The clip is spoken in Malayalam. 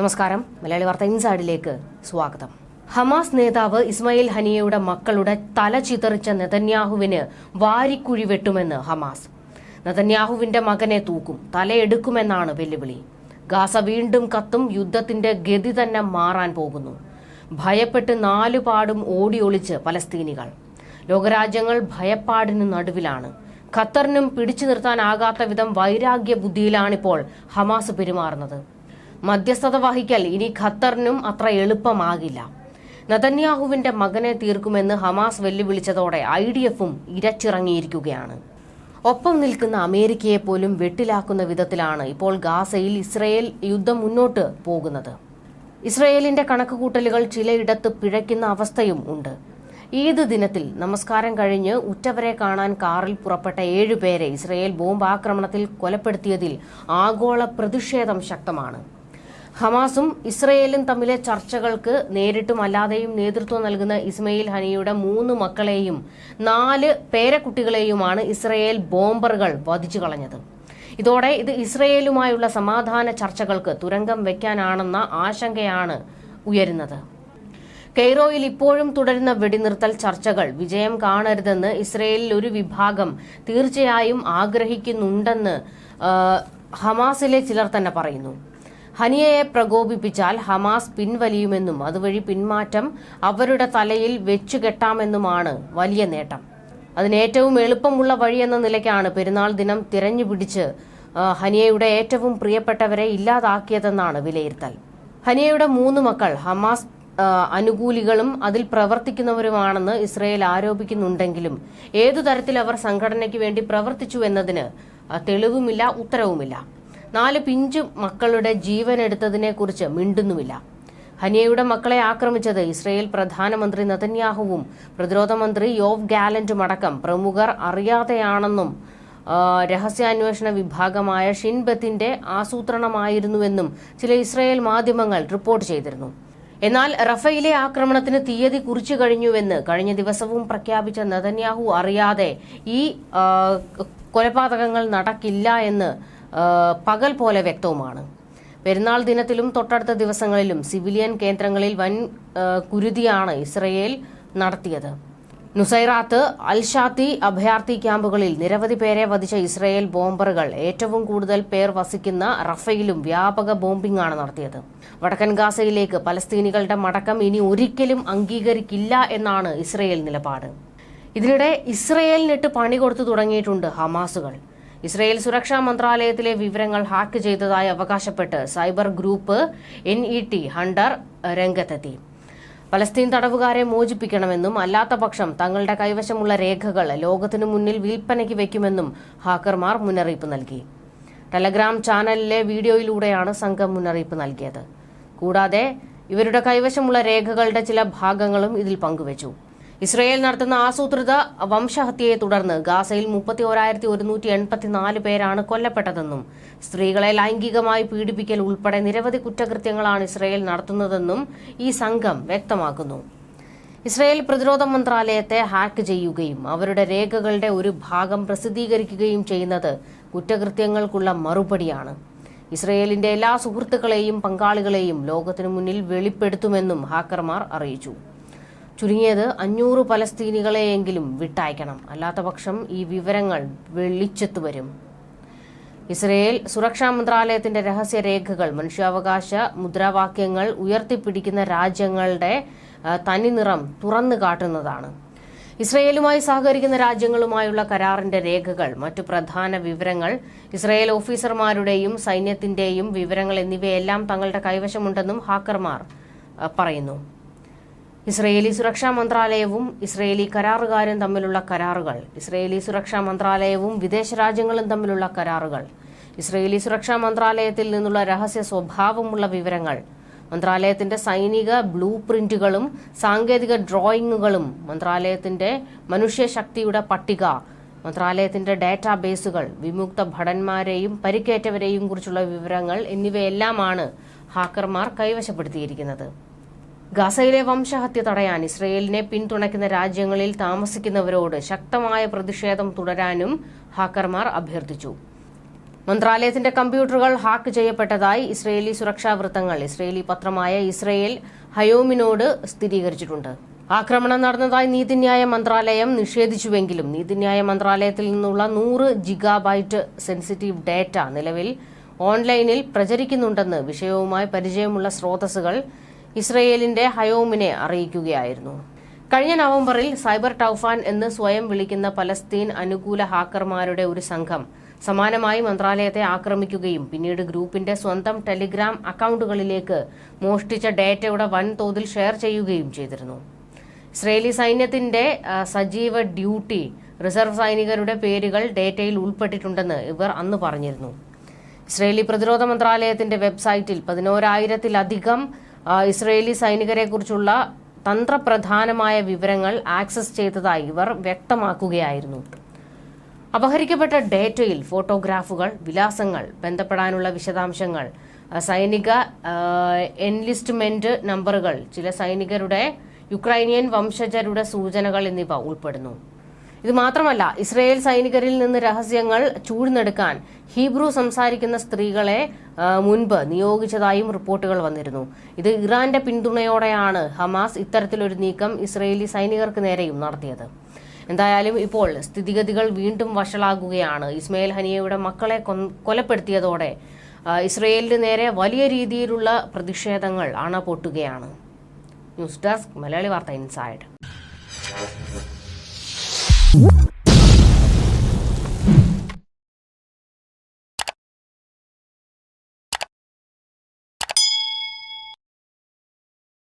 നമസ്കാരം. മലയാളി വാർത്ത ഇൻസൈഡിലേക്ക് സ്വാഗതം. ഹമാസ് നേതാവ് ഇസ്മായിൽ ഹനിയയുടെ മക്കളുടെ തല ചിതറിച്ച നെതന്യാഹുവിന് വാരിക്കുഴി വെട്ടുമെന്ന് ഹമാസ്. നെതന്യാഹുവിന്റെ മകനെ തൂക്കും തലയെടുക്കുമെന്നാണ് വെല്ലുവിളി. ഗാസ വീണ്ടും കത്തും യുദ്ധത്തിന്റെ ഗതി തന്നെ മാറാൻ പോകുന്നു. ഭയപ്പെട്ട് നാലുപാടും ഓടി ഒളിച്ച് പലസ്തീനികൾ ലോകരാജ്യങ്ങൾ ഭയപ്പാടിന് നടുവിലാണ്. ഖത്തറിനും പിടിച്ചു നിർത്താനാകാത്ത വിധം വൈരാഗ്യ ബുദ്ധിയിലാണിപ്പോൾ ഹമാസ് പെരുമാറുന്നത്. മധ്യസ്ഥത വഹിക്കൽ. ഇനി ഖത്തറിനും അത്ര എളുപ്പമാകില്ല. നതന്യാഹുവിന്റെ മകനെ തീർക്കുമെന്ന് ഹമാസ് വെല്ലുവിളിച്ചതോടെ ഐ ഡി എഫും ഇരച്ചിറങ്ങിയിരിക്കുകയാണ്. ഒപ്പം നിൽക്കുന്ന അമേരിക്കയെ പോലും വെട്ടിലാക്കുന്ന വിധത്തിലാണ് ഇപ്പോൾ ഗാസയിൽ ഇസ്രയേൽ യുദ്ധം മുന്നോട്ട് പോകുന്നത്. ഇസ്രയേലിന്റെ കണക്കുകൂട്ടലുകൾ ചിലയിടത്ത് പിഴയ്ക്കുന്ന അവസ്ഥയും ഉണ്ട്. ഈദ് ദിനത്തിൽ നമസ്കാരം കഴിഞ്ഞ് ഉറ്റവരെ കാണാൻ കാറിൽ പുറപ്പെട്ട ഏഴുപേരെ ഇസ്രയേൽ ബോംബ് ആക്രമണത്തിൽ കൊലപ്പെടുത്തിയതിൽ ആഗോള പ്രതിഷേധം ശക്തമാണ്. ഹമാസും ഇസ്രയേലും തമ്മിലെ ചർച്ചകൾക്ക് നേരിട്ടും അല്ലാതെയും നേതൃത്വം നൽകുന്ന ഇസ്മയിൽ ഹനിയുടെ മൂന്ന് മക്കളെയും നാല് പേരക്കുട്ടികളെയുമാണ് ഇസ്രയേൽ ബോംബറുകൾ വധിച്ചു കളഞ്ഞത്. ഇതോടെ ഇത് ഇസ്രയേലുമായുള്ള സമാധാന ചർച്ചകൾക്ക് തുരങ്കം വെക്കാനാണെന്ന ആശങ്കയാണ് ഉയരുന്നത്. കെയ്റോയിൽ ഇപ്പോഴും തുടരുന്ന വെടിനിർത്തൽ ചർച്ചകൾ വിജയം കാണരുതെന്ന് ഇസ്രയേലിൽ ഒരു വിഭാഗം തീർച്ചയായും ആഗ്രഹിക്കുന്നുണ്ടെന്ന് ഹമാസിലെ ചിലർ തന്നെ പറയുന്നു. ഹനിയയെ പ്രകോപിപ്പിച്ചാൽ ഹമാസ് പിൻവലിയുമെന്നും അതുവഴി പിന്മാറ്റം അവരുടെ തലയിൽ വെച്ചുകെട്ടാമെന്നുമാണ് വലിയ നേട്ടം. അതിന് ഏറ്റവും എളുപ്പമുള്ള വഴിയെന്ന നിലയ്ക്കാണ് പെരുന്നാൾ ദിനം തിരഞ്ഞുപിടിച്ച് പിടിച്ച് ഹനിയയുടെ ഏറ്റവും പ്രിയപ്പെട്ടവരെ ഇല്ലാതാക്കിയതെന്നാണ് വിലയിരുത്തൽ. ഹനിയയുടെ മൂന്ന് മക്കൾ ഹമാസ് അനുകൂലികളും അതിൽ പ്രവർത്തിക്കുന്നവരുമാണെന്ന് ഇസ്രയേൽ ആരോപിക്കുന്നുണ്ടെങ്കിലും ഏതു തരത്തിൽ അവർ സംഘടനയ്ക്ക് വേണ്ടി പ്രവർത്തിച്ചു എന്നതിന് തെളിവുമില്ല ഉത്തരവുമില്ല. നാല് പിഞ്ചു മക്കളുടെ ജീവൻ ജീവനെടുത്തതിനെക്കുറിച്ച് മിണ്ടുന്നുമില്ല. ഹനിയയുടെ മക്കളെ ആക്രമിച്ചത് ഇസ്രയേൽ പ്രധാനമന്ത്രി നതന്യാഹുവും പ്രതിരോധ മന്ത്രി യോവ് ഗാലന്റും അടക്കം പ്രമുഖർ അറിയാതെയാണെന്നും രഹസ്യാന്വേഷണ വിഭാഗമായ ഷിൻബത്തിന്റെ ആസൂത്രണമായിരുന്നുവെന്നും ചില ഇസ്രയേൽ മാധ്യമങ്ങൾ റിപ്പോർട്ട് ചെയ്തിരുന്നു. എന്നാൽ റഫയിലെ ആക്രമണത്തിന് തീയതി കുറിച്ചു കഴിഞ്ഞുവെന്ന് കഴിഞ്ഞ ദിവസവും പ്രഖ്യാപിച്ച നതന്യാഹു അറിയാതെ ഈ കൊലപാതകങ്ങൾ നടക്കില്ല എന്ന് പകൽ പോലെ വ്യക്തവുമാണ്. പെരുന്നാൾ ദിനത്തിലും തൊട്ടടുത്ത ദിവസങ്ങളിലും സിവിലിയൻ കേന്ദ്രങ്ങളിൽ വൻ കുരുതിയാണ് ഇസ്രയേൽ നടത്തിയത്. നുസൈറാത്ത് അൽഷാത്തി അഭയാർത്ഥി ക്യാമ്പുകളിൽ നിരവധി പേരെ വധിച്ച ഇസ്രയേൽ ബോംബറുകൾ ഏറ്റവും കൂടുതൽ പേർ വസിക്കുന്ന റഫയിലും വ്യാപക ബോംബിംഗ് ആണ് നടത്തിയത്. വടക്കൻ ഗാസയിലേക്ക് പലസ്തീനികളുടെ മടക്കം ഇനി ഒരിക്കലും അംഗീകരിക്കില്ല എന്നാണ് ഇസ്രയേൽ നിലപാട്. ഇതിനിടെ ഇസ്രയേലിനിട്ട് പണി കൊടുത്തു തുടങ്ങിയിട്ടുണ്ട് ഹമാസുകൾ. ഇസ്രയേൽ സുരക്ഷാ മന്ത്രാലയത്തിലെ വിവരങ്ങൾ ഹാക്ക് ചെയ്തതായി അവകാശപ്പെട്ട് cyber group N E T hunter രംഗത്തെത്തി. പലസ്തീൻ തടവുകാരെ മോചിപ്പിക്കണമെന്നും അല്ലാത്ത പക്ഷം തങ്ങളുടെ കൈവശമുള്ള രേഖകൾ ലോകത്തിനു മുന്നിൽ വിൽപ്പനയ്ക്ക് വയ്ക്കുമെന്നും ഹാക്കർമാർ മുന്നറിയിപ്പ് നൽകി. ടെലഗ്രാം ചാനലിലെ വീഡിയോയിലൂടെയാണ് സംഘം മുന്നറിയിപ്പ് നൽകിയത്. കൂടാതെ ഇവരുടെ കൈവശമുള്ള രേഖകളുടെ ചില ഭാഗങ്ങളും ഇതിൽ പങ്കുവച്ചു. ഇസ്രയേൽ നടത്തുന്ന ആസൂത്രിത വംശഹത്യയെ തുടർന്ന് ഗാസയിൽ മുപ്പത്തി ഒരായിരത്തി ഒരുന്നൂറ്റി എൺപത്തിനാല് പേരാണ് കൊല്ലപ്പെട്ടതെന്നും സ്ത്രീകളെ ലൈംഗികമായി പീഡിപ്പിക്കൽ ഉൾപ്പെടെ നിരവധി കുറ്റകൃത്യങ്ങളാണ് ഇസ്രയേൽ നടത്തുന്നതെന്നും ഈ സംഘം വ്യക്തമാക്കുന്നു. ഇസ്രയേൽ പ്രതിരോധ മന്ത്രാലയത്തെ ഹാക്ക് ചെയ്യുകയും അവരുടെ രേഖകളുടെ ഒരു ഭാഗം പ്രസിദ്ധീകരിക്കുകയും ചെയ്യുന്നത് കുറ്റകൃത്യങ്ങൾക്കുള്ള മറുപടിയാണ്. ഇസ്രയേലിന്റെ എല്ലാ സുഹൃത്തുക്കളെയും പങ്കാളികളെയും ലോകത്തിനു മുന്നിൽ വെളിപ്പെടുത്തുമെന്നും ഹാക്കർമാർ അറിയിച്ചു. ചുരുങ്ങിയത് അഞ്ഞൂറ് പലസ്തീനികളെയെങ്കിലും വിട്ടയക്കണം. അല്ലാത്തപക്ഷം ഈ വിവരങ്ങൾ വെളിച്ചത്ത് വരും ഇസ്രയേൽ സുരക്ഷാ മന്ത്രാലയത്തിന്റെ രഹസ്യരേഖകൾ മനുഷ്യാവകാശ മുദ്രാവാക്യങ്ങൾ ഉയർത്തിപ്പിടിക്കുന്ന രാജ്യങ്ങളുടെ തനി തനിനിറം തുറന്നു കാട്ടുന്നതാണ്. ഇസ്രയേലുമായി സഹകരിക്കുന്ന രാജ്യങ്ങളുമായുള്ള കരാറിന്റെ രേഖകൾ മറ്റു പ്രധാന വിവരങ്ങൾ ഇസ്രയേൽ ഓഫീസർമാരുടെയും സൈന്യത്തിന്റെയും വിവരങ്ങൾ എന്നിവയെല്ലാം തങ്ങളുടെ കൈവശമുണ്ടെന്നും ഹാക്കർമാർ പറയുന്നു. ഇസ്രയേലി സുരക്ഷാ മന്ത്രാലയവും ഇസ്രയേലി കരാറുകാരും തമ്മിലുള്ള കരാറുകൾ ഇസ്രയേലി സുരക്ഷാ മന്ത്രാലയവും വിദേശ രാജ്യങ്ങളും തമ്മിലുള്ള കരാറുകൾ ഇസ്രയേലി സുരക്ഷാ മന്ത്രാലയത്തിൽ നിന്നുള്ള രഹസ്യ സ്വഭാവമുള്ള വിവരങ്ങൾ മന്ത്രാലയത്തിന്റെ സൈനിക ബ്ലൂ പ്രിന്റുകളും സാങ്കേതിക ഡ്രോയിങ്ങുകളും മന്ത്രാലയത്തിന്റെ മനുഷ്യശക്തിയുടെ പട്ടിക മന്ത്രാലയത്തിന്റെ ഡാറ്റാബേസുകൾ വിമുക്ത ഭടന്മാരെയും പരിക്കേറ്റവരെയും കുറിച്ചുള്ള വിവരങ്ങൾ എന്നിവയെല്ലാമാണ് ഹാക്കർമാർ കൈവശപ്പെടുത്തിയിരിക്കുന്നത്. ഗാസയിലെ വംശഹത്യ തടയാൻ ഇസ്രയേലിനെ പിന്തുണയ്ക്കുന്ന രാജ്യങ്ങളിൽ താമസിക്കുന്നവരോട് ശക്തമായ പ്രതിഷേധം തുടരാനും ഹാക്കർമാർ അഭ്യർത്ഥിച്ചു. മന്ത്രാലയത്തിന്റെ കമ്പ്യൂട്ടറുകൾ ഹാക്ക് ചെയ്യപ്പെട്ടതായി ഇസ്രയേലി സുരക്ഷാ വൃത്തങ്ങൾ ഇസ്രയേലി പത്രമായ ഇസ്രയേൽ ഹയോമിനോട് സ്ഥിരീകരിച്ചിട്ടുണ്ട്. ആക്രമണം നടന്നതായി നീതിന്യായ മന്ത്രാലയം നിഷേധിച്ചുവെങ്കിലും നീതിന്യായ മന്ത്രാലയത്തിൽ നിന്നുള്ള നൂറ് ജിഗാബൈറ്റ് സെൻസിറ്റീവ് ഡാറ്റ നിലവിൽ ഓൺലൈനിൽ പ്രചരിക്കുന്നുണ്ടെന്ന് വിഷയവുമായി പരിചയമുള്ള സ്രോതസ്സുകൾ ഇസ്രയേലിന്റെ ഹയോമിനെ അറിയിക്കുകയായിരുന്നു. കഴിഞ്ഞ നവംബറിൽ സൈബർ ടൌഫാൻ എന്ന് സ്വയം വിളിക്കുന്ന പലസ്തീൻ അനുകൂല ഹാക്കർമാരുടെ ഒരു സംഘം സമാനമായി മന്ത്രാലയത്തെ ആക്രമിക്കുകയും പിന്നീട് ഗ്രൂപ്പിന്റെ സ്വന്തം ടെലിഗ്രാം അക്കൌണ്ടുകളിലേക്ക് മോഷ്ടിച്ച ഡേറ്റയുടെ വൻതോതിൽ ഷെയർ ചെയ്യുകയും ചെയ്തിരുന്നു. ഇസ്രയേലി സൈന്യത്തിന്റെ സജീവ ഡ്യൂട്ടി റിസർവ് സൈനികരുടെ പേരുകൾ ഡേറ്റയിൽ ഉൾപ്പെട്ടിട്ടുണ്ടെന്ന് ഇവർ അന്ന് പറഞ്ഞിരുന്നു. ഇസ്രയേലി പ്രതിരോധ മന്ത്രാലയത്തിന്റെ വെബ്സൈറ്റിൽ പതിനോരായിരത്തിലധികം ഇസ്രയേലി സൈനികരെക്കുറിച്ചുള്ള തന്ത്രപ്രധാനമായ വിവരങ്ങൾ ആക്സസ് ചെയ്തതായി ഇവർ വ്യക്തമാക്കുകയായിരുന്നു. അപഹരിക്കപ്പെട്ട ഡേറ്റയിൽ ഫോട്ടോഗ്രാഫുകൾ വിലാസങ്ങൾ ബന്ധപ്പെടാനുള്ള വിശദാംശങ്ങൾ സൈനിക എൻലിസ്റ്റ്മെന്റ് നമ്പറുകൾ ചില സൈനികരുടെ യുക്രൈനിയൻ വംശജരുടെ സൂചനകൾ എന്നിവ ഉൾപ്പെടുന്നു. ഇത് മാത്രമല്ല ഇസ്രയേൽ സൈനികരിൽ നിന്ന് രഹസ്യങ്ങൾ ചൂഴ്ന്നെടുക്കാൻ ഹീബ്രു സംസാരിക്കുന്ന സ്ത്രീകളെ മുൻപ് നിയോഗിച്ചതായും റിപ്പോർട്ടുകൾ വന്നിരുന്നു. ഇത് ഇറാന്റെ പിന്തുണയോടെയാണ് ഹമാസ് ഇത്തരത്തിലൊരു നീക്കം ഇസ്രയേലി സൈനികർക്ക് നേരെയും നടത്തിയത്. എന്തായാലും ഇപ്പോൾ സ്ഥിതിഗതികൾ വീണ്ടും വഷളാകുകയാണ്. ഇസ്മയിൽ ഹനിയയുടെ മക്കളെ കൊലപ്പെടുത്തിയതോടെ ഇസ്രയേലിന് നേരെ വലിയ രീതിയിലുള്ള പ്രതിഷേധങ്ങൾ അണപൊട്ടുകയാണ്. ന്യൂസ് ഡെസ്ക് മലയാളി വാർത്ത ഇൻസൈഡ്. Woo!